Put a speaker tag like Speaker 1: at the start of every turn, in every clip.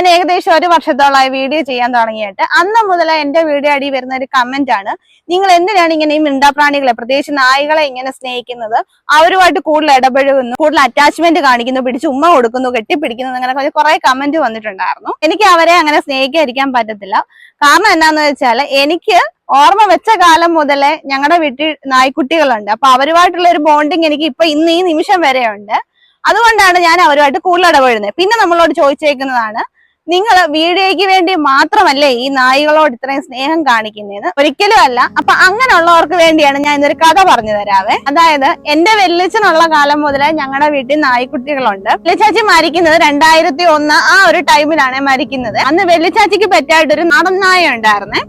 Speaker 1: ഞാൻ ഏകദേശം ഒരു വർഷത്തോളമായി വീഡിയോ ചെയ്യാൻ തുടങ്ങിയിട്ട് അന്ന് മുതൽ എന്റെ വീഡിയോ അടി വരുന്ന ഒരു കമന്റ് ആണ്. നിങ്ങൾ എന്തിനാണ് ഇങ്ങനെ ഈ മിണ്ടാപ്രാണികളെ പ്രത്യേകിച്ച് നായികളെ ഇങ്ങനെ സ്നേഹിക്കുന്നത്? അവരുമായിട്ട് കൂടുതൽ ഇടപഴകുന്നു കൂടുതൽ അറ്റാച്ച്മെന്റ് കാണിക്കുന്നു പിടിച്ച് ഉമ്മ കൊടുക്കുന്നു കെട്ടിപ്പിടിക്കുന്നു അങ്ങനെ കുറെ കമന്റ് വന്നിട്ടുണ്ടായിരുന്നു. എനിക്ക് അവരെ അങ്ങനെ സ്നേഹിക്കാതിരിക്കാൻ പറ്റത്തില്ല. കാരണം എന്താന്ന് വെച്ചാൽ എനിക്ക് ഓർമ്മ വെച്ച കാലം മുതലേ ഞങ്ങളുടെ വീട്ടിൽ നായ്ക്കുട്ടികളുണ്ട്. അപ്പൊ അവരുമായിട്ടുള്ള ഒരു ബോണ്ടിങ് എനിക്ക് ഇപ്പൊ ഇന്ന് ഈ നിമിഷം വരെയുണ്ട്. അതുകൊണ്ടാണ് ഞാൻ അവരുമായിട്ട് കൂടുതൽ ഇടപെടുന്നത് പിന്നെ നമ്മളോട് ചോദിച്ചേക്കുന്നതാണ് നിങ്ങൾ വീഡിയോയ്ക്ക് വേണ്ടി മാത്രമല്ലേ ഈ നായികളോട് ഇത്രയും സ്നേഹം കാണിക്കുന്നതെന്ന് ഒരിക്കലും അല്ല അപ്പൊ അങ്ങനെയുള്ളവർക്ക് വേണ്ടിയാണ് ഞാൻ ഇന്നൊരു കഥ പറഞ്ഞു തരാവേ. അതായത് എന്റെ വെല്ലിച്ചനുള്ള കാലം മുതലേ ഞങ്ങളുടെ വീട്ടിൽ നായ്ക്കുട്ടികളുണ്ട്. വെല്ലിച്ചാച്ചി മരിക്കുന്നത് രണ്ടായിരത്തി ഒന്ന് ആ ഒരു ടൈമിലാണ് മരിക്കുന്നത്. അന്ന് വെല്ലിച്ചാച്ചിക്ക് പറ്റായിട്ടൊരു നാടൻ നായ ഉണ്ടായിരുന്നേ.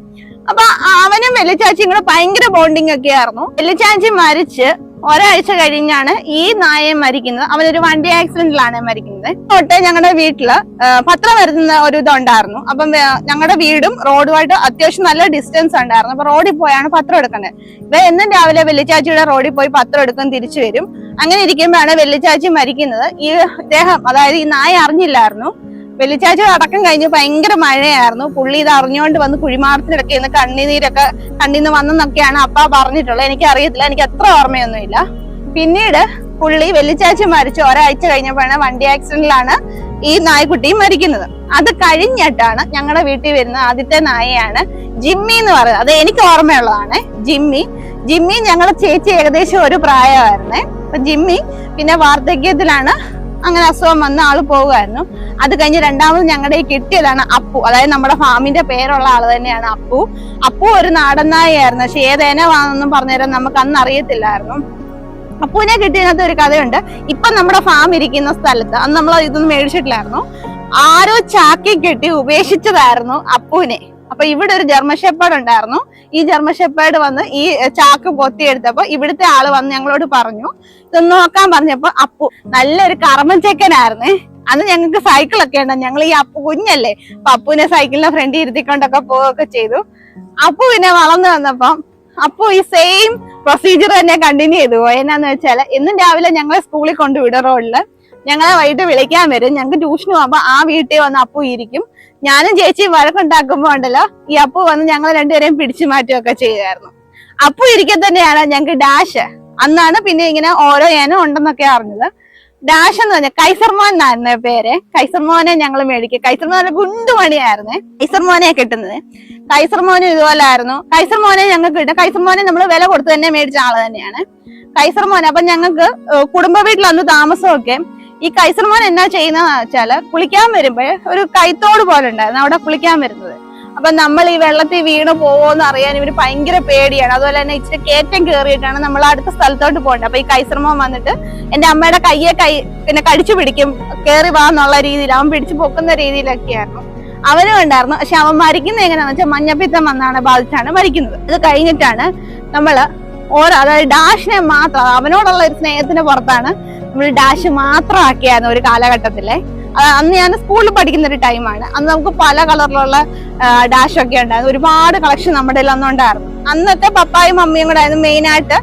Speaker 1: അപ്പൊ അവനും വെല്ലിച്ചാച്ചിയും കൂടെ ഭയങ്കര ബോണ്ടിങ് ഒക്കെ ആയിരുന്നു വെല്ലിച്ചാച്ചി മരിച്ച് ഒരാഴ്ച കഴിഞ്ഞാണ് ഈ നായയെ മരിക്കുന്നത്. അവനൊരു വണ്ടി ആക്സിഡന്റിലാണ് മരിക്കുന്നത്. തൊട്ട് ഞങ്ങളുടെ വീട്ടിൽ പത്രം വരുന്ന ഒരു ഇതുണ്ടായിരുന്നു. അപ്പം ഞങ്ങളുടെ വീടും റോഡുമായിട്ട് അത്യാവശ്യം നല്ല ഡിസ്റ്റൻസ് ഉണ്ടായിരുന്നു. അപ്പൊ റോഡിൽ പോയാണ് പത്രം എടുക്കുന്നത് ഇവ എന്നും രാവിലെ വെള്ളിച്ചാച്ചിയുടെ റോഡിൽ പോയി പത്രം എടുക്കും തിരിച്ചു വരും. അങ്ങനെ ഇരിക്കുമ്പോഴാണ് വെള്ളിച്ചാച്ചി മരിക്കുന്നത്. ഈ ഇദ്ദേഹം അതായത് ഈ നായ അറിഞ്ഞില്ലായിരുന്നു. വെള്ളിച്ചാച്ചി അടക്കം കഴിഞ്ഞ് ഭയങ്കര മഴയായിരുന്നു. പുള്ളി ഇത് അറിഞ്ഞുകൊണ്ട് വന്ന് കുഴിമാടത്തിലൊക്കെ ഇന്ന് കണ്ണിനീരൊക്കെ കണ്ണിന്ന് വന്നെന്നൊക്കെയാണ് അപ്പ പറഞ്ഞിട്ടുള്ളത്. എനിക്ക് അറിയത്തില്ല എനിക്ക് അത്ര ഓർമ്മയൊന്നുമില്ല. പിന്നീട് പുള്ളി വെള്ളിച്ചാഴ്ച മരിച്ചു ഒരാഴ്ച കഴിഞ്ഞപ്പോഴാണ് വണ്ടി ആക്സിഡന്റിലാണ് ഈ നായ്ക്കുട്ടിയും മരിക്കുന്നത്. അത് കഴിഞ്ഞിട്ടാണ് ഞങ്ങളുടെ വീട്ടിൽ വരുന്ന ആദ്യത്തെ നായയാണ് ജിമ്മി എന്ന് പറയുന്നത്. അത് എനിക്ക് ഓർമ്മയുള്ളതാണ്. ജിമ്മി. ജിമ്മി ഞങ്ങളുടെ ചേച്ചി ഏകദേശം ഒരു പ്രായമായിരുന്നേ. അപ്പൊ ജിമ്മി പിന്നെ വാർദ്ധക്യത്തിലാണ് അങ്ങനെ അസുഖം വന്ന ആൾ പോകുമായിരുന്നു. അത് കഴിഞ്ഞ് രണ്ടാമത് ഞങ്ങളുടെ ഈ കിട്ടിയതാണ് അപ്പു. അതായത് നമ്മുടെ ഫാമിന്റെ പേരുള്ള ആൾ തന്നെയാണ് അപ്പു. അപ്പു ഒരു നാടൻ നായയായിരുന്നു പക്ഷെ ഏതേനവാണെന്നും പറഞ്ഞുതരാൻ നമുക്ക് അന്ന് അറിയത്തില്ലായിരുന്നു. അപ്പുവിനെ കിട്ടിയതിനകത്ത് ഒരു കഥയുണ്ട്. ഇപ്പൊ നമ്മുടെ ഫാം ഇരിക്കുന്ന സ്ഥലത്ത് അന്ന് നമ്മൾ ഇതൊന്നും മേടിച്ചിട്ടില്ലായിരുന്നു. ആരോ ചാക്കി കെട്ടി ഉപേക്ഷിച്ചതായിരുന്നു അപ്പുവിനെ. അപ്പൊ ഇവിടെ ഒരു ജർമ്മൻ ഷെപ്പേർഡ് ഉണ്ടായിരുന്നു. ഈ ജർമ്മൻ ഷെപ്പേർഡ് വന്ന് ഈ ചാക്ക് പൊത്തിയെടുത്തപ്പോ ഇവിടുത്തെ ആൾ വന്ന് ഞങ്ങളോട് പറഞ്ഞു ഇതൊന്ന് നോക്കാൻ പറഞ്ഞപ്പോ അപ്പു നല്ലൊരു കർമ്മച്ചക്കനായിരുന്നേ അന്ന് ഞങ്ങൾക്ക് സൈക്കിളൊക്കെ ഉണ്ട് ഞങ്ങൾ ഈ അപ്പു കുഞ്ഞല്ലേ. അപ്പൊ അപ്പുവിനെ സൈക്കിളിന്റെ ഫ്രണ്ടിൽ ഇരുത്തിക്കൊണ്ടൊക്കെ പോവുകയൊക്കെ ചെയ്തു. അപ്പു പിന്നെ വളർന്നു വന്നപ്പം അപ്പു ഈ സെയിം പ്രൊസീജിയർ തന്നെ കണ്ടിന്യൂ ചെയ്തു. പോയെന്നാന്ന് വെച്ചാൽ എന്നും രാവിലെ ഞങ്ങളെ സ്കൂളിൽ കൊണ്ടുവിടും ഞങ്ങളെ വൈകിട്ട് വിളിക്കാൻ വരും. ഞങ്ങൾക്ക് ട്യൂഷൻ പോകുമ്പോ ആ വീട്ടിൽ വന്ന് അപ്പു ഇരിക്കും. ഞാനും ചേച്ചി വഴക്കുണ്ടാക്കുമ്പോ ഉണ്ടല്ലോ ഈ അപ്പു വന്ന് ഞങ്ങൾ രണ്ടുപേരെയും പിടിച്ചു മാറ്റുകയൊക്കെ ചെയ്യുമായിരുന്നു അപ്പു ഇരിക്കെ തന്നെയാണ് ഞങ്ങൾക്ക് ഡാഷ്. അന്നാണ് പിന്നെ ഇങ്ങനെ ഓരോ ഏനം ഉണ്ടെന്നൊക്കെ അറിഞ്ഞത്. ഡാഷ് എന്ന് പറഞ്ഞാൽ കൈസർമോൻ എന്നായിരുന്നു പേര്. കൈസർമോനെ ഞങ്ങൾ മേടിക്കുക കൈസർമോനെ ഗുണ്ടുമണിയായിരുന്നേ. കൈസർമോനെ കിട്ടുന്നത്. കൈസർമോനും ഇതുപോലെ ആയിരുന്നു. കൈസർമോനെ ഞങ്ങൾക്ക് കിട്ടും. കൈസർമോനെ നമ്മൾ വില കൊടുത്ത് തന്നെ മേടിച്ച ആൾ തന്നെയാണ്. കൈസർമോൻ അപ്പൊ ഞങ്ങൾക്ക് കുടുംബ വീട്ടിൽ അന്ന് താമസമൊക്കെ ഈ കൈസർമാൻ എന്നാ ചെയ്യുന്നതെന്ന് വെച്ചാൽ കുളിക്കാൻ വരുമ്പോൾ ഒരു കൈത്തോട് പോലെ ഉണ്ടായിരുന്നു. അവിടെ കുളിക്കാൻ വരുന്നത്. അപ്പൊ നമ്മൾ ഈ വെള്ളത്തിൽ വീണ് പോവോന്ന് അറിയാൻ ഇവർ ഭയങ്കര പേടിയാണ്. അതുപോലെ തന്നെ ഇച്ചിരി കയറ്റം കയറിയിട്ടാണ് നമ്മൾ അടുത്ത സ്ഥലത്തോട്ട് പോകേണ്ടത്. അപ്പൊ ഈ കൈസർമോൻ വന്നിട്ട് എന്റെ അമ്മയുടെ കയ്യെ കൈ പിന്നെ കടിച്ചു പിടിക്കും. കയറി വാ എന്നുള്ള രീതിയിൽ അവൻ പിടിച്ചു പൊക്കുന്ന രീതിയിലൊക്കെയായിരുന്നു. അവനും ഉണ്ടായിരുന്നു. പക്ഷെ അവൻ മരിക്കുന്നത് എങ്ങനെയാണെന്ന് വെച്ചാൽ മഞ്ഞപ്പിത്തം വന്നാണ് ബാധിച്ചാണ് മരിക്കുന്നത്. ഇത് കഴിഞ്ഞിട്ടാണ് നമ്മൾ ഓരോ അതായത് ഡാഷിനെ മാത്രം അവനോടുള്ള ഒരു സ്നേഹത്തിന് പുറത്താണ് നമ്മൾ ഡാഷ് മാത്രമാക്കിയായിരുന്നു ഒരു കാലഘട്ടത്തിലെ. അന്ന് ഞാൻ സ്കൂളിൽ പഠിക്കുന്ന ഒരു ടൈമാണ് അന്ന് നമുക്ക് പല കളറിലുള്ള ഡാഷ് ഒക്കെ ഉണ്ടായിരുന്നു. ഒരുപാട് കളക്ഷൻ നമ്മുടെ അന്നുണ്ടായിരുന്നു. അന്നൊക്കെ പപ്പായും മമ്മിയും കൂടെ ആയിരുന്നു മെയിൻ ആയിട്ട്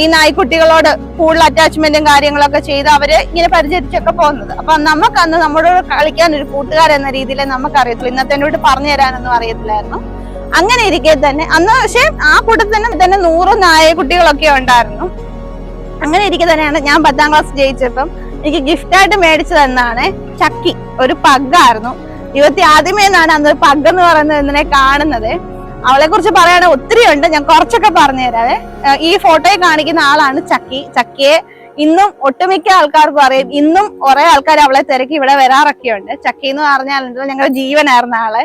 Speaker 1: ഈ നായ്ക്കുട്ടികളോട് കൂടുതൽ അറ്റാച്ച്മെന്റും കാര്യങ്ങളൊക്കെ ചെയ്ത് അവർ ഇങ്ങനെ പരിചരിച്ചൊക്കെ പോകുന്നത്. അപ്പൊ നമുക്ക് അന്ന് നമ്മളോട് കളിക്കാൻ ഒരു കൂട്ടുകാരെന്ന രീതിയിൽ നമുക്ക് അറിയത്തില്ല ഇന്നത്തെ എന്നോട് പറഞ്ഞു തരാനൊന്നും അറിയത്തില്ലായിരുന്നു. അങ്ങനെ ഇരിക്കെ തന്നെ അന്ന് പക്ഷെ ആ കൂട്ടത്തിൽ തന്നെ നൂറ് കുട്ടികളൊക്കെ ഉണ്ടായിരുന്നു. അങ്ങനെ ഇരിക്കെ തന്നെയാണ് ഞാൻ പത്താം ക്ലാസ് ജയിച്ചപ്പം. എനിക്ക് ഗിഫ്റ്റായിട്ട് മേടിച്ചു തന്നാണ് ചക്കി. ഒരു പഗ്ഗായിരുന്നു ഇരുപത്തി ആദ്യമേ എന്നാണ് അന്ന് പഗ് എന്ന് പറയുന്നത് ഇതിനെ കാണുന്നത്. അവളെ കുറിച്ച് പറയാണെങ്കിൽ ഒത്തിരി ഉണ്ട്. ഞാൻ കുറച്ചൊക്കെ പറഞ്ഞു തരാവേ. ഈ ഫോട്ടോയിൽ കാണിക്കുന്ന ആളാണ് ചക്കി. ചക്കിയെ ഇന്നും ഒട്ടുമിക്ക ആൾക്കാർക്കും അറിയാം. ഇന്നും കുറെ ആൾക്കാർ അവളെ തിരക്കി ഇവിടെ വരാറൊക്കെ ഉണ്ട്. ചക്കി എന്ന് പറഞ്ഞാൽ ഞങ്ങളുടെ ജീവനായിരുന്ന ആളെ.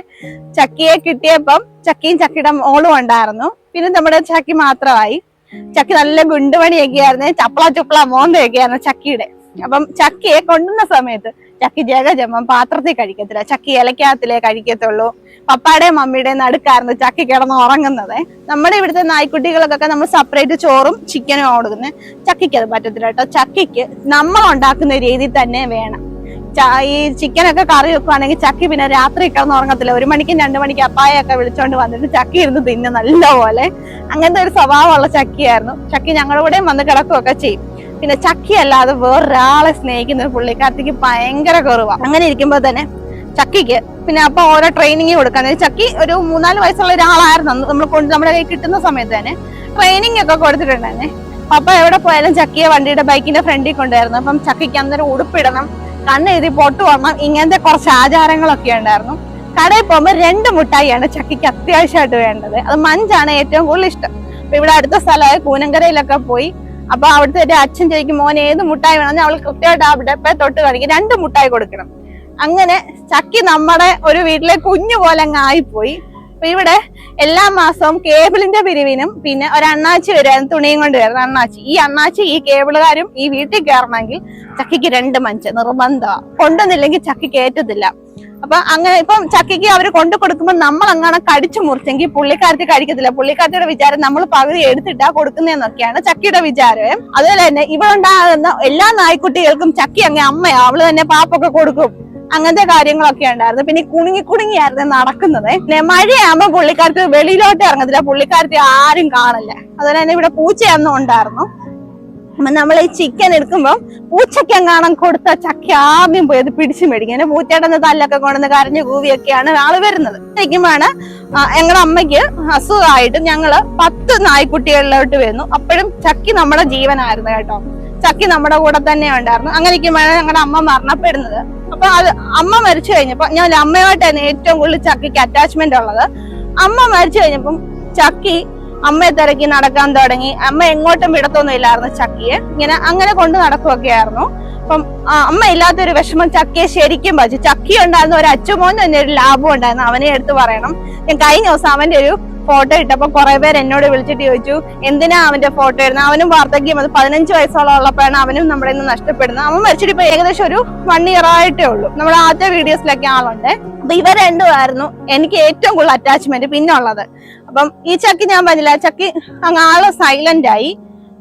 Speaker 1: ചക്കിയെ കിട്ടിയപ്പം ചക്കിയും ചക്കിയുടെ മോളും ഉണ്ടായിരുന്നു. പിന്നെ നമ്മുടെ ചക്കി മാത്രമായി. ചക്കി നല്ല ഗുണ്ടുമണിയൊക്കെ ചപ്പള ചുപ്പള മോന്തയൊക്കെ ആയിരുന്നു ചക്കിയുടെ. അപ്പം ചക്കിയെ കൊണ്ടുവന്ന സമയത്ത് ചക്കി ജഗജമ്മം പാത്രത്തിൽ കഴിക്കത്തില്ല. ചക്കി ഇലക്കകത്തിലേ കഴിക്കത്തുള്ളൂ. പപ്പായുടെയും മമ്മിയുടെയും നടുക്കായിരുന്നു ചക്കി കിടന്ന് ഉറങ്ങുന്നത്. നമ്മുടെ ഇവിടുത്തെ നായ്ക്കുട്ടികൾക്കൊക്കെ നമ്മൾ സെപ്പറേറ്റ് ചോറും ചിക്കനും കൊടുക്കുന്നത്. ചക്കിക്ക് അത് പറ്റത്തില്ല കേട്ടോ. ചക്കിക്ക് നമ്മൾ ഉണ്ടാക്കുന്ന രീതിയിൽ തന്നെ വേണം. ഈ ചിക്കനൊക്കെ കറി വെക്കുവാണെങ്കിൽ ചക്കി പിന്നെ രാത്രി കിടന്ന് ഉറങ്ങത്തില്ല. ഒരു മണിക്കും രണ്ടു മണിക്കും അപ്പായൊക്കെ വിളിച്ചോണ്ട് വന്നിട്ട് ചക്കി ഇരുന്ന് തിന്നും നല്ലപോലെ. അങ്ങനത്തെ ഒരു സ്വഭാവമുള്ള ചക്കിയായിരുന്നു. ചക്കി ഞങ്ങളുടെ കൂടെയും വന്ന് കിടക്കുകയൊക്കെ ചെയ്യും. പിന്നെ ചക്കി അല്ലാതെ വേറൊരാളെ സ്നേഹിക്കുന്ന ഒരു പുള്ളിക്കാരത്തേക്ക് ഭയങ്കര കുറവാണ് അങ്ങനെ ഇരിക്കുമ്പോ തന്നെ ചക്കിക്ക് പിന്നെ അപ്പൊ ഓരോ ട്രെയിനിങ് കൊടുക്കാൻ ചക്കി ഒരു മൂന്നാൽ വയസ്സുള്ള ഒരാളായിരുന്നു. നമ്മൾ കൊണ്ട് നമ്മുടെ കയ്യിൽ കിട്ടുന്ന സമയത്ത് തന്നെ ട്രെയിനിങ് ഒക്കെ കൊടുത്തിട്ടുണ്ടായിരുന്നെ. അപ്പൊ എവിടെ പോയാലും ചക്കിയെ വണ്ടിയുടെ ബൈക്കിന്റെ ഫ്രണ്ടിൽ കൊണ്ടായിരുന്നു അപ്പം ചക്കിക്ക് അന്നേരം ഉടുപ്പിടണം. കണ്ണെഴുതി പൊട്ട് വന്ന ഇങ്ങനത്തെ കുറച്ച് ആചാരങ്ങളൊക്കെ ഉണ്ടായിരുന്നു. കടയിൽ പോകുമ്പോൾ രണ്ട് മുട്ടായിയാണ് ചക്കിക്ക് അത്യാവശ്യമായിട്ട് വേണ്ടത്. അത് മഞ്ചാണ് ഏറ്റവും കൂടുതൽ ഇഷ്ടം. അപ്പൊ ഇവിടെ അടുത്ത സ്ഥലമായ കൂനങ്കരയിലൊക്കെ പോയി. അപ്പൊ അവിടുത്തെ ഒരു അച്ഛൻ ചോദിക്കും മോൻ ഏത് മുട്ടായി വേണമെന്ന് അവൾ കൃത്യമായിട്ട് അവിടെ തൊട്ട് കാണിക്കും. രണ്ട് മുട്ടായി കൊടുക്കണം. അങ്ങനെ ചക്കി നമ്മുടെ ഒരു വീട്ടിലെ കുഞ്ഞു പോലെ അങ്ങ് ആയിപ്പോയി. അപ്പൊ ഇവിടെ എല്ലാ മാസവും കേബിളിന്റെ പിരിവിനും പിന്നെ ഒരു അണ്ണാച്ചി വരുമായിരുന്നു തുണിയും കൊണ്ട് വരുന്ന അണ്ണാച്ചി. ഈ അണ്ണാച്ചി ഈ കേബിളുകാരും ഈ വീട്ടിൽ കയറണമെങ്കിൽ ചക്കിക്ക് രണ്ട് മഞ്ച് നിർബന്ധമാണ് കൊണ്ടുവന്നില്ലെങ്കിൽ ചക്കി കയറ്റത്തില്ല അപ്പൊ അങ്ങനെ ഇപ്പം ചക്കിക്ക് അവർ കൊണ്ടു കൊടുക്കുമ്പോൾ നമ്മൾ അങ്ങനെ കടിച്ചു മുറിച്ചെങ്കിൽ പുള്ളിക്കാരത്തി കഴിക്കത്തില്ല പുള്ളിക്കാരത്തിയുടെ വിചാരം നമ്മൾ പകുതി എടുത്തിട്ടാ കൊടുക്കുന്നതെന്നൊക്കെയാണ് ചക്കിയുടെ വിചാരം. അതുപോലെ തന്നെ ഇവളുണ്ടാകുന്ന എല്ലാ നായ്ക്കുട്ടികൾക്കും ചക്കി അങ്ങ് അമ്മയാ. അവൾ തന്നെ പാപ്പൊക്കെ കൊടുക്കും. അങ്ങനത്തെ കാര്യങ്ങളൊക്കെ ഉണ്ടായിരുന്നു. പിന്നെ കുണുങ്ങി കുണുങ്ങിയായിരുന്നു നടക്കുന്നത്. പിന്നെ മഴയാകുമ്പോ പുള്ളിക്കാർക്ക് വെളിയിലോട്ട് ഇറങ്ങത്തില്ല. പുള്ളിക്കാർക്ക് ആരും കാണില്ല. അതുപോലെ തന്നെ ഇവിടെ പൂച്ചയൊന്നും ഉണ്ടായിരുന്നു. അപ്പൊ നമ്മൾ ഈ ചിക്കൻ എടുക്കുമ്പോൾ കാണാൻ കൊടുത്ത ചക്ക ആദ്യം പോയത് പിടിച്ചു മേടിക്കും. അങ്ങനെ പൂച്ചയുടെ തല്ലൊക്കെ കൊണ്ടുവന്ന് കരഞ്ഞു കൂവിയൊക്കെയാണ് ആൾ വരുന്നത്. ശരിക്കുമ്പോണ് ഞങ്ങളുടെ അമ്മയ്ക്ക് അസുഖമായിട്ട് ഞങ്ങൾ പത്ത് നായ്ക്കുട്ടികളിലോട്ട് വരുന്നു. അപ്പോഴും ചക്കി നമ്മുടെ ജീവനായിരുന്നു കേട്ടോ. ചക്കി നമ്മുടെ കൂടെ തന്നെ ഉണ്ടായിരുന്നു. അങ്ങനെ ഇരിക്കുമ്പോഴാണ് ഞങ്ങളുടെ അമ്മ മരണപ്പെടുന്നത്. അപ്പൊ അത് അമ്മ മരിച്ചു കഴിഞ്ഞപ്പോ ഞാൻ അമ്മയുമായിട്ടായിരുന്നു ഏറ്റവും കൂടുതൽ ചക്കിക്ക് അറ്റാച്ച്മെന്റ് ഉള്ളത്. അമ്മ മരിച്ചു കഴിഞ്ഞപ്പം ചക്കി അമ്മയെ തിരക്കി നടക്കാൻ തുടങ്ങി. അമ്മ എങ്ങോട്ടും വിടത്തൊന്നും ഇല്ലായിരുന്നു ചക്കിയെ. ഇങ്ങനെ അങ്ങനെ കൊണ്ട് നടക്കുകയൊക്കെ ആയിരുന്നു അപ്പം അമ്മ ഇല്ലാത്തൊരു വിഷമം ചക്കിയെ ശരിക്കും പറ്റി ചക്കി ഉണ്ടായിരുന്ന ഒരു അച്ഛമോൻ തന്നെ ഒരു ലാഭം ഉണ്ടായിരുന്നു. അവനെ എടുത്ത് പറയണം. ഞാൻ കഴിഞ്ഞ ദിവസം അവന്റെ ഒരു ഫോട്ടോ ഇട്ടപ്പോ കുറെ പേര് എന്നോട് വിളിച്ചിട്ട് ചോദിച്ചു എന്തിനാ അവന്റെ ഫോട്ടോ ഇടുന്നത്? അവനും വാർദ്ധക്യം അത് പതിനഞ്ച് വയസ്സോളം ഉള്ളപ്പോഴാണ് അവനും നമ്മുടെ നിന്ന് നഷ്ടപ്പെടുന്നത്. അവൻ മരിച്ചിട്ട് ഇപ്പൊ ഏകദേശം ഒരു വൺ ഇയർ ആയിട്ടേ ഉള്ളൂ. നമ്മുടെ ആദ്യ വീഡിയോസിലൊക്കെ ആളുണ്ട്. അപ്പൊ ഇവ രണ്ടുമായിരുന്നു എനിക്ക് ഏറ്റവും കൂടുതൽ അറ്റാച്ച്മെന്റ് പിന്നുള്ളത് അപ്പം ഈ ചക്കി ഞാൻ പറഞ്ഞില്ല ചക്കി അങ്ങ് ആൾ സൈലന്റ് ആയി.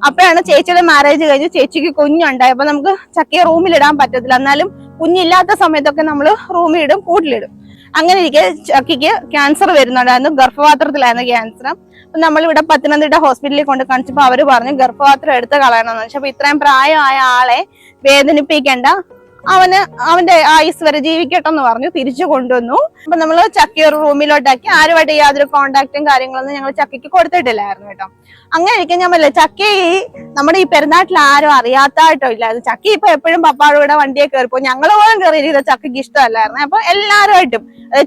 Speaker 1: അപ്പോഴാണ് ചേച്ചിയുടെ മാരേജ് കഴിഞ്ഞ് ചേച്ചിക്ക് കുഞ്ഞുണ്ടായി അപ്പൊ നമുക്ക് ചക്കയെ റൂമിലിടാൻ പറ്റത്തില്ല. എന്നാലും കുഞ്ഞില്ലാത്ത സമയത്തൊക്കെ നമ്മൾ റൂമിലിടും കൂട്ടിലിടും അങ്ങനെ ഇരിക്കെ ചക്കിക്ക് ക്യാൻസർ വരുന്നുണ്ടായിരുന്നു. ഗർഭപാത്രത്തിലായിരുന്നു ക്യാൻസർ അപ്പൊ നമ്മൾ ഇവിടെ പത്തനംതിട്ട ഹോസ്പിറ്റലിൽ കൊണ്ട് കാണിച്ചപ്പോൾ അവർ പറഞ്ഞു ഗർഭപാത്രം എടുത്ത് കളയണമെന്ന്. അപ്പൊ ഇത്രയും പ്രായമായ ആളെ വേദനിപ്പിക്കേണ്ട. അവന് അവന്റെ ആയുസ് വരെ ജീവിക്കട്ടെ എന്ന് പറഞ്ഞു തിരിച്ചു കൊണ്ടുവന്നു. അപ്പൊ നമ്മൾ ചക്കി ഒരു റൂമിലോട്ടാക്കി. ആരുമായിട്ട് യാതൊരു കോണ്ടാക്റ്റും കാര്യങ്ങളൊന്നും ഞങ്ങൾ ചക്കിക്ക് കൊടുത്തിട്ടില്ലായിരുന്നു കേട്ടോ. അങ്ങനെ ഇരിക്കും ഞാൻ പറയില്ല ചക്കി നമ്മുടെ ഈ പെരുന്നാട്ടിൽ ആരും അറിയാത്തായിട്ടോ ഇല്ലായിരുന്നു ചക്കി ഇപ്പൊ എപ്പോഴും പപ്പാടെ കൂടെ വണ്ടിയെ കയറിപ്പോ ഞങ്ങൾ പോലും കയറിയിരിക്കുന്നത് ചക്കിക്ക് ഇഷ്ടമല്ലായിരുന്നു. അപ്പൊ എല്ലാവരുമായിട്ടും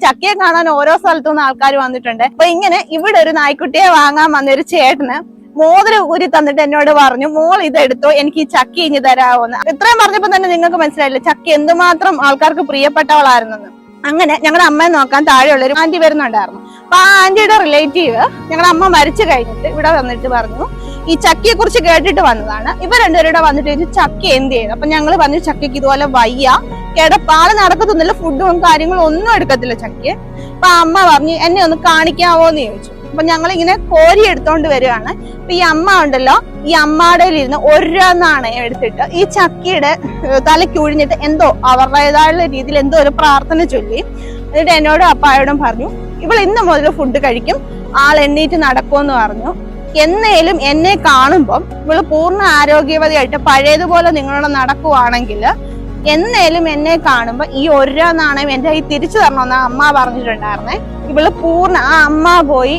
Speaker 1: ചക്കിയെ കാണാൻ ഓരോ സ്ഥലത്തു നിന്ന് ആൾക്കാർ വന്നിട്ടുണ്ട്. അപ്പൊ ഇങ്ങനെ ഇവിടെ ഒരു നായ്ക്കുട്ടിയെ വാങ്ങാൻ വന്ന ഒരു ചേട്ടന് മോതിരം ഊരി തന്നിട്ട് എന്നോട് പറഞ്ഞു മോൾ ഇതെടുത്തോ എനിക്ക് ഈ ചക്കി ഇനി തരാമോന്ന് ഇത്രയും പറഞ്ഞപ്പോ തന്നെ നിങ്ങൾക്ക് മനസ്സിലായില്ല ചക്കി എന്തുമാത്രം ആൾക്കാർക്ക് പ്രിയപ്പെട്ടവളായിരുന്നെന്ന്. അങ്ങനെ ഞങ്ങളുടെ അമ്മയെ നോക്കാൻ താഴെയുള്ള ഒരു ആന്റി വരുന്നുണ്ടായിരുന്നു. അപ്പൊ ആ ആന്റിയുടെ റിലേറ്റീവ് ഞങ്ങളുടെ അമ്മ മരിച്ചു കഴിഞ്ഞിട്ട് ഇവിടെ വന്നിട്ട് പറഞ്ഞു ഈ ചക്കിയെ കുറിച്ച് കേട്ടിട്ട് വന്നതാണ്. ഇവർ രണ്ടുപേരുടെ വന്നിട്ട് ഒരു ചക്കി എന്ത് ചെയ്യുന്നു അപ്പൊ ഞങ്ങൾ പറഞ്ഞു ചക്കിക്ക് ഇതുപോലെ വയ്യ. കിടപ്പാൾ നടക്കത്തൊന്നുമില്ല ഫുഡും കാര്യങ്ങളും ഒന്നും എടുക്കത്തില്ല ചക്കി അപ്പൊ അമ്മ പറഞ്ഞു എന്നെ ഒന്ന് കാണിക്കാവോ എന്ന് ചോദിച്ചു. അപ്പൊ ഞങ്ങൾ ഇങ്ങനെ കോരി എടുത്തോണ്ട് വരികയാണ്. അപ്പൊ ഈ അമ്മ ഉണ്ടല്ലോ ഈ അമ്മാടെ ഇരുന്ന് ഒരു നാണയം എടുത്തിട്ട് ഈ ചക്കിയുടെ ഉഴിഞ്ഞിട്ട് എന്തോ അവരുടേതായുള്ള രീതിയിൽ എന്തോ ഒരു പ്രാർത്ഥന ചൊല്ലി. എന്നിട്ട് എന്നോടും അപ്പായോടും പറഞ്ഞു ഇവൾ ഇന്ന് മുതൽ ഫുഡ് കഴിക്കും ആൾ എണ്ണീറ്റ് നടക്കുമെന്ന് പറഞ്ഞു. എന്നേലും എന്നെ കാണുമ്പം ഇവൾ പൂർണ ആരോഗ്യവതിയായിട്ട് പഴയതുപോലെ നിങ്ങളോട് നടക്കുവാണെങ്കിൽ എന്നേലും എന്നെ കാണുമ്പോൾ ഈ ഒരു നാണയം എന്റെ ഈ തിരിച്ചു തരണമെന്ന് അമ്മ പറഞ്ഞിട്ടുണ്ടായിരുന്നേ. ഇവൾ പൂർണ ആ അമ്മ പോയി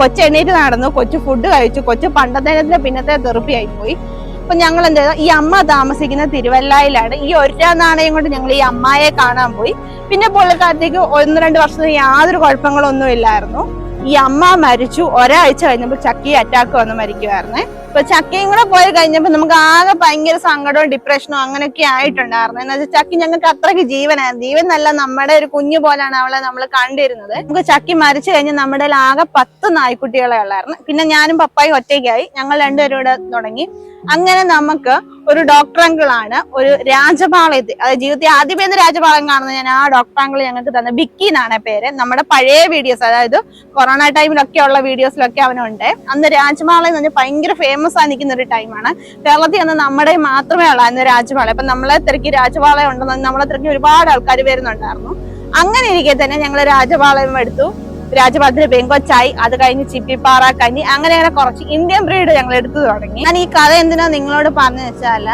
Speaker 1: കൊച്ചു എണ്ണീറ്റ് നടന്നു കൊച്ചു ഫുഡ് കഴിച്ചു കൊച്ചു പണ്ടത്തെ പിന്നത്തെ തെറുപ്പിയായി പോയി അപ്പൊ ഞങ്ങൾ എന്ത് ചെയ്തു? ഈ അമ്മ താമസിക്കുന്ന തിരുവല്ലായിലാണ്. ഈ ഒരാ നാണയം കൊണ്ട് ഞങ്ങൾ ഈ അമ്മായെ കാണാൻ പോയി. പിന്നെ പുള്ളിക്കാരത്തേക്ക് ഒന്ന് രണ്ട് വർഷത്തിന് യാതൊരു കുഴപ്പങ്ങളൊന്നും ഇല്ലായിരുന്നു. ഈ അമ്മ മരിച്ചു. ഒരാഴ്ച കഴിഞ്ഞപ്പോൾ ചക്കി അറ്റാക്ക് വന്ന് മരിക്കുമായിരുന്നേ ഇപ്പൊ ചക്കയും കൂടെ പോയി കഴിഞ്ഞപ്പോൾ നമുക്ക് ആകെ ഭയങ്കര സങ്കടവും ഡിപ്രഷനും അങ്ങനെയൊക്കെ ആയിട്ടുണ്ടായിരുന്നു. എന്ന് വെച്ചാൽ ചക്കി ഞങ്ങൾക്ക് അത്രയ്ക്ക് ജീവനായിരുന്നു. ജീവൻ നല്ല നമ്മുടെ ഒരു കുഞ്ഞു പോലാണ് അവളെ നമ്മൾ കണ്ടിരുന്നത്. നമുക്ക് ചക്കി മരിച്ചു കഴിഞ്ഞ് നമ്മുടെ ആകെ പത്ത് നായ്ക്കുട്ടികളെ ഉള്ളായിരുന്നു. പിന്നെ ഞാനും പപ്പായും ഒറ്റയ്ക്കായി. ഞങ്ങൾ രണ്ടുപേരും തുടങ്ങി. അങ്ങനെ നമുക്ക് ഒരു ഡോക്ടർ ആണ് ഒരു രാജപാളയത്തിൽ അതായത് ജീവിതത്തിൽ ആദ്യമേ രാജപാളം കാണുന്നത് ഞാൻ ആ ഡോക്ടർ അങ്കിൾ ഞങ്ങൾക്ക് തന്ന ബിക്കി എന്നാണ് പേര്. നമ്മുടെ പഴയ വീഡിയോസ് അതായത് കൊറോണ ടൈമിലൊക്കെ ഉള്ള വീഡിയോസിലൊക്കെ അവനുണ്ട്. അന്ന് രാജപാളയം എന്ന് പറഞ്ഞാൽ ഭയങ്കര ഫേമസ് ആയി നിൽക്കുന്ന ഒരു ടൈമാണ് കേരളത്തിൽ അന്ന് നമ്മുടെ മാത്രമേ ഉള്ളായിരുന്നു രാജപാളയം അപ്പൊ നമ്മളെ തിരക്കി രാജപാളയം ഉണ്ടെന്ന് നമ്മളെ തിരക്കി ഒരുപാട് ആൾക്കാർ വരുന്നുണ്ടായിരുന്നു. അങ്ങനെ ഇരിക്കെ തന്നെ ഞങ്ങൾ രാജപാളയം എടുത്തു. രാജപാളത്തിന് പെങ്കൊച്ചായി അത് കഴിഞ്ഞ് ചിപ്പിപ്പാറ കഞ്ഞി അങ്ങനെ അങ്ങനെ കുറച്ച് ഇന്ത്യൻ ബ്രീഡ് ഞങ്ങൾ എടുത്തു തുടങ്ങി. ഞാൻ ഈ കഥ എന്തിനാ നിങ്ങളോട് പറഞ്ഞു വെച്ചാൽ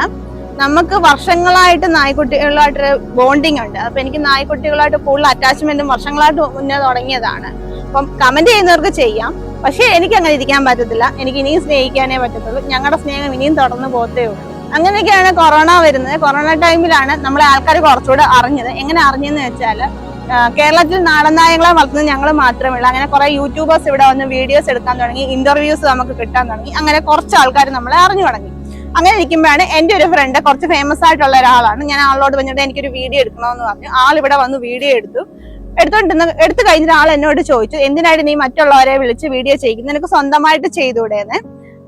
Speaker 1: നമുക്ക് വർഷങ്ങളായിട്ട് നായ്ക്കുട്ടികളുമായിട്ട് ബോണ്ടിങ് ഉണ്ട്. അപ്പൊ എനിക്ക് നായ്ക്കുട്ടികളായിട്ട് കൂടുതൽ അറ്റാച്ച്മെന്റും വർഷങ്ങളായിട്ട് മുന്നേ തുടങ്ങിയതാണ്. അപ്പം കമന്റ് ചെയ്യുന്നവർക്ക് ചെയ്യാം. പക്ഷേ എനിക്ക് അങ്ങനെ ഇരിക്കാൻ പറ്റത്തില്ല. എനിക്ക് ഇനിയും സ്നേഹിക്കാനേ പറ്റത്തുള്ളൂ. ഞങ്ങളുടെ സ്നേഹം ഇനിയും തുടർന്ന് പോകത്തേ ഉള്ളൂ. അങ്ങനെയൊക്കെയാണ് കൊറോണ വരുന്നത്. കൊറോണ ടൈമിലാണ് നമ്മളെ ആൾക്കാർ കുറച്ചുകൂടെ അറിഞ്ഞത്. എങ്ങനെ അറിഞ്ഞെന്ന് വെച്ചാൽ ആ, കേരളത്തിൽ നാടൻ നായകളെ വളർത്തുന്നത് ഞങ്ങൾ മാത്രമേ ഉള്ളൂ അങ്ങനെ കുറെ യൂട്യൂബേഴ്സ് ഇവിടെ വന്ന് വീഡിയോസ് എടുക്കാൻ തുടങ്ങി ഇന്റർവ്യൂസ് നമുക്ക് കിട്ടാൻ തുടങ്ങി. അങ്ങനെ കുറച്ച് ആൾക്കാർ നമ്മളെ അറിഞ്ഞു തുടങ്ങി. അങ്ങനെ ഇരിക്കുമ്പോഴാണ് എന്റെ ഒരു ഫ്രണ്ട് കുറച്ച് ഫേമസ് ആയിട്ടുള്ള ഒരാളാണ്. ഞാൻ ആളോട് പറഞ്ഞിട്ട് എനിക്കൊരു വീഡിയോ എടുക്കണമെന്ന് പറഞ്ഞു. ആൾ ഇവിടെ വന്ന് വീഡിയോ എടുത്തു. എടുത്തോണ്ടിരുന്ന എടുത്തു കഴിഞ്ഞിട്ട് ആൾ എന്നോട് ചോദിച്ചു എന്തിനായിട്ട് നീ മറ്റുള്ളവരെ വിളിച്ച് വീഡിയോ ചെയ്യിക്കുന്നത് നിനക്ക് സ്വന്തമായിട്ട് ചെയ്തുകൂടെന്ന്?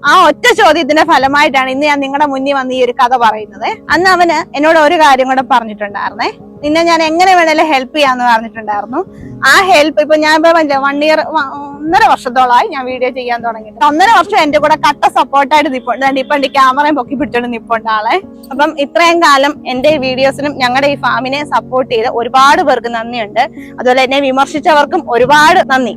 Speaker 1: ആ ഒറ്റ ചോദ്യത്തിന്റെ ഫലമായിട്ടാണ് ഇന്ന് ഞാൻ നിങ്ങളുടെ മുന്നിൽ വന്ന് ഈ ഒരു കഥ പറയുന്നത്. അന്ന് അവന് എന്നോട് ഒരു കാര്യം കൂടെ പറഞ്ഞിട്ടുണ്ടായിരുന്നേ. നിന്നെ ഞാൻ എങ്ങനെ വേണേലും ഹെൽപ്പ് ചെയ്യാന്ന് പറഞ്ഞിട്ടുണ്ടായിരുന്നു. ആ ഹെൽപ്പ് ഇപ്പൊ ഞാൻ ഇപ്പൊ വൺ ഇയർ ഒന്നര വർഷത്തോളമായി ഞാൻ വീഡിയോ ചെയ്യാൻ തുടങ്ങിയിട്ട്. ഒന്നര വർഷം എന്റെ കൂടെ കട്ട സപ്പോർട്ടായിട്ട് നിപ്പുണ്ട് ഇപ്പൊ എന്റെ ക്യാമറയും പൊക്കി പിടിച്ചോണ്ട് നിപ്പുണ്ട് ആളെ. അപ്പം ഇത്രയും കാലം എന്റെ വീഡിയോസിനും ഞങ്ങളുടെ ഈ ഫാമിനെ സപ്പോർട്ട് ചെയ്ത് ഒരുപാട് പേർക്ക് നന്ദിയുണ്ട്. അതുപോലെ എന്നെ വിമർശിച്ചവർക്കും ഒരുപാട് നന്ദി.